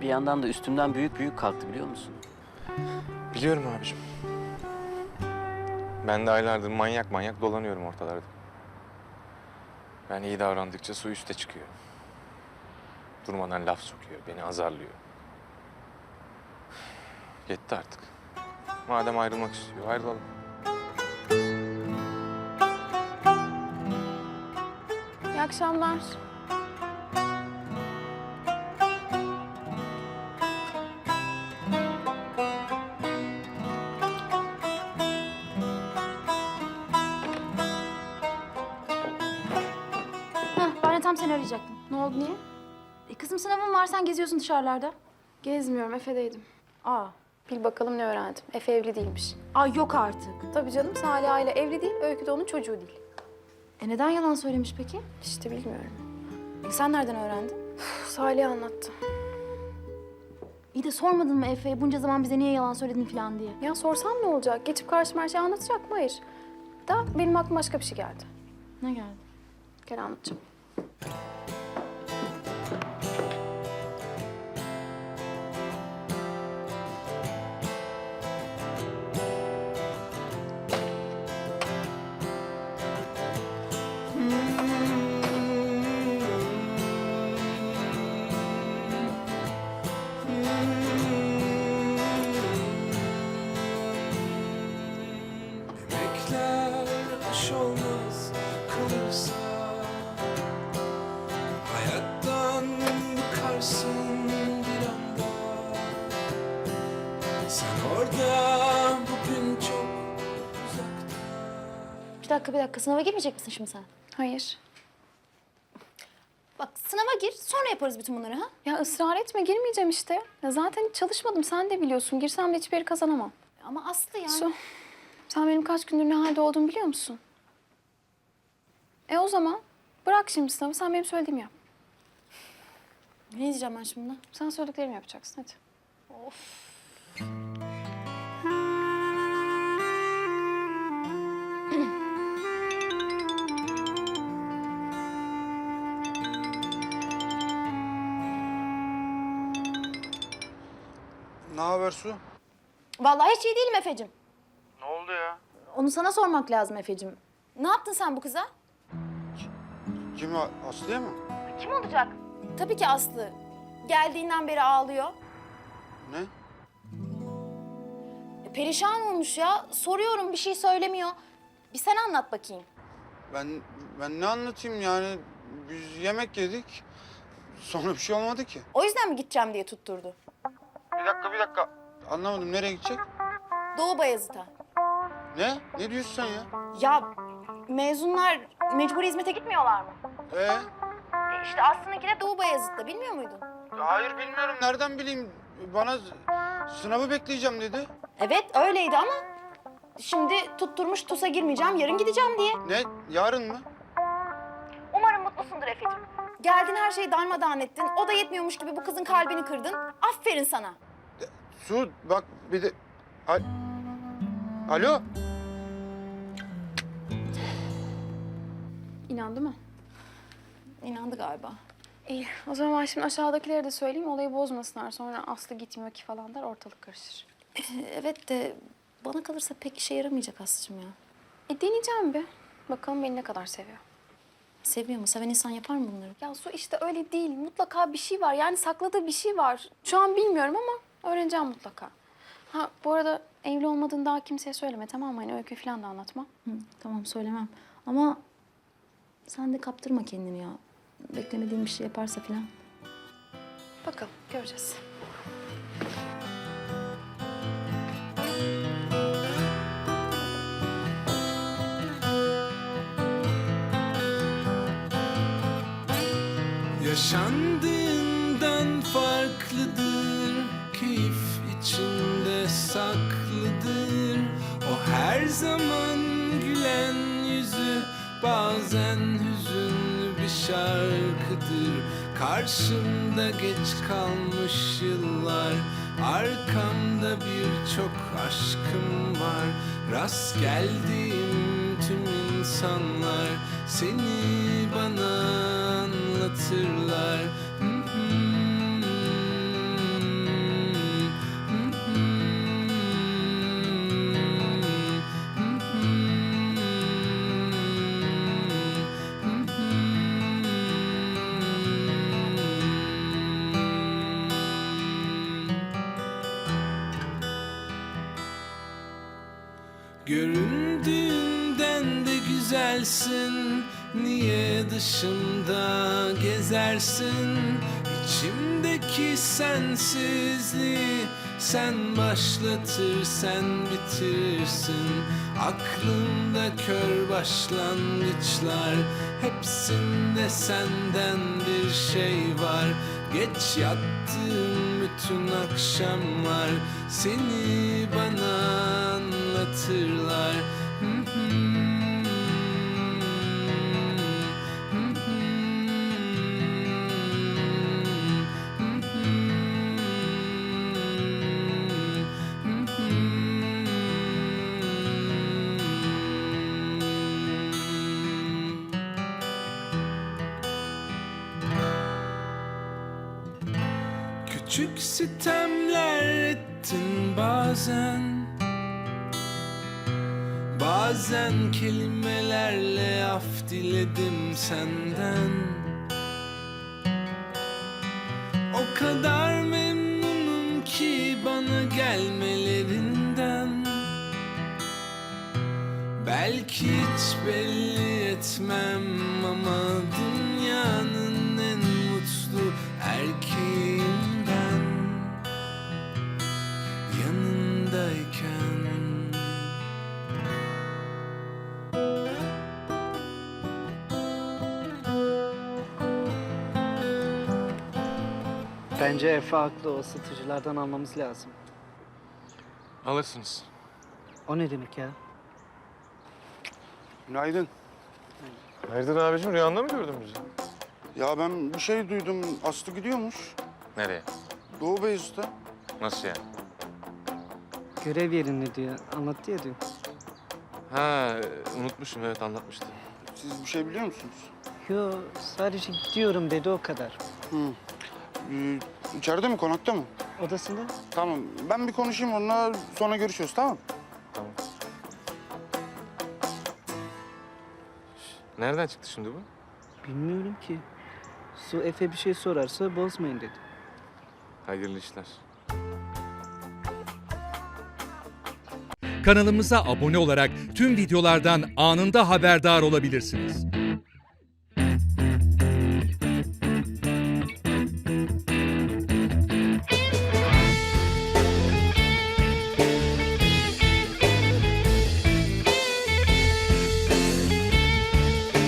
bir yandan da üstümden büyük büyük kalktı biliyor musun? Biliyorum abicim. Ben de aylardır manyak manyak dolanıyorum ortalarda. Ben iyi davrandıkça su üste çıkıyor. Durmadan laf sokuyor, beni azarlıyor. Yetti artık. Madem ayrılmak istiyor, ayrılalım. İyi akşamlar. Arayacaktım. Ne oldu niye? E kızım sınavın var sen geziyorsun dışarılarda. Gezmiyorum, Efe'deydim. Aa. Bil bakalım ne öğrendim. Efe evli değilmiş. Ay yok artık. Tabii canım Salih ile evli değil, Öykü de onun çocuğu değil. E neden yalan söylemiş peki? İşte bilmiyorum. E sen nereden öğrendin? Salih anlattı. İyi de sormadın mı Efe'ye bunca zaman bize niye yalan söyledin falan diye? Ya sorsam ne olacak? Geçip karşıma her şeyi anlatacak mı? Hayır. Da benim aklıma başka bir şey geldi. Ne geldi? Gel anlatacağım. Bir dakika bir dakika sınava girmeyecek misin şimdi sen? Hayır. Bak sınava gir sonra yaparız bütün bunları ha? Ya ısrar etme, girmeyeceğim işte. Ya zaten hiç çalışmadım, sen de biliyorsun. Girsem de hiçbir yeri kazanamam. Ama Aslı yani. Su, sen benim kaç gündür ne halde olduğumu biliyor musun? E o zaman bırak şimdi sınavı, sen benim söylediğimi yap. Ne diyeceğim ben şimdi? Sen söylediklerimi yapacaksın, hadi. Ne haber Su? Vallahi hiç iyi değilim Efe'cim. Ne oldu ya? Onu sana sormak lazım Efe'cim. Ne yaptın sen bu kıza? Kim Aslı'ya mı? Kim olacak? Tabii ki Aslı. Geldiğinden beri ağlıyor. Ne? E, perişan olmuş ya. Soruyorum bir şey söylemiyor. Bir sen anlat bakayım. Ben ben ne anlatayım yani? Biz yemek yedik. Sonra bir şey olmadı ki. O yüzden mi gideceğim diye tutturdu? Dakika bir dakika. Anlamadım nereye gidecek? Doğu Bayazıt'a. Ne? Ne diyorsun sen ya? Ya mezunlar mecburi hizmete gitmiyorlar mı? Ee? E işte Aslı'nınki de Doğu Bayazıt'ta bilmiyor muydun? Hayır bilmiyorum. Nereden bileyim? Bana sınavı bekleyeceğim dedi. Evet öyleydi ama şimdi tutturmuş TUS'a girmeyeceğim yarın gideceğim diye. Ne? Yarın mı? Umarım mutlusundur Efe'cim. Geldin her şeyi darmadağın ettin. O da yetmiyormuş gibi bu kızın kalbini kırdın. Aferin sana. Su bak bir de... Al- Alo? İnandı mı? İnandı galiba. İyi, o zaman ben şimdi aşağıdakilere de söyleyeyim, olayı bozmasınlar. Sonra Aslı gitmiyor ki falan der, ortalık karışır. Evet de bana kalırsa pek işe yaramayacak Aslı'cığım ya. E deneyeceğim bir. Bakalım beni ne kadar seviyor. Seviyor mu? Seven insan yapar mı bunları? Ya Su işte öyle değil. Mutlaka bir şey var. Yani sakladığı bir şey var. Şu an bilmiyorum ama öğreneceğim mutlaka. Ha bu arada evli olmadığını daha kimseye söyleme tamam mı? Hani öykü falan da anlatma. Hı, tamam söylemem. Ama sen de kaptırma kendini ya. Beklemediğin bir şey yaparsa falan. Bakalım göreceğiz. Yaşandığından zaman gülen yüzü Bazen hüzünlü bir şarkıdır. Karşımda geç kalmış yıllar Arkamda birçok aşkım var. Rast geldiğim tüm insanlar Seni bana anlatırlar Göründüğünden de güzelsin. Niye dışımda gezersin? İçimdeki sensizliği Sen başlatır sen bitirirsin Aklımda kör başlangıçlar Hepsinde senden bir şey var. Geç yattığım bütün akşamlar Seni bana hı. Küçük sitemler ettin bazen Bazen kelimelerle af diledim senden. O kadar memnunum ki bana gelmelerinden. Belki hiç belli etmem ama dünyanın Bence Efe haklı. O satıcılardan almamız lazım. Alırsınız. O ne demek ya? Günaydın. Hayırdır abicim rüyanda mı gördün bizi? Ya ben bir şey duydum. Aslı gidiyormuş. Nereye? Doğu Beyazıt'a. Nasıl yani? Görev yerinde diyor. Anlattı ya diyor. Ha unutmuşum evet anlatmıştı. Siz bir şey biliyor musunuz? Yo sadece gidiyorum dedi o kadar. Hı. Ee, içeride mi, konakta mı? Odasında Tamam. Ben bir konuşayım onunla. Sonra görüşürüz, tamam mı? Tamam. Nereden çıktı şimdi bu? bilmiyorum ki. Su Efe bir şey sorarsa bozmayın dedi. Hayırlı işler. Kanalımıza abone olarak tüm videolardan anında haberdar olabilirsiniz.